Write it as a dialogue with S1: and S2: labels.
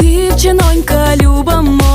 S1: дівчинонька, люба моя.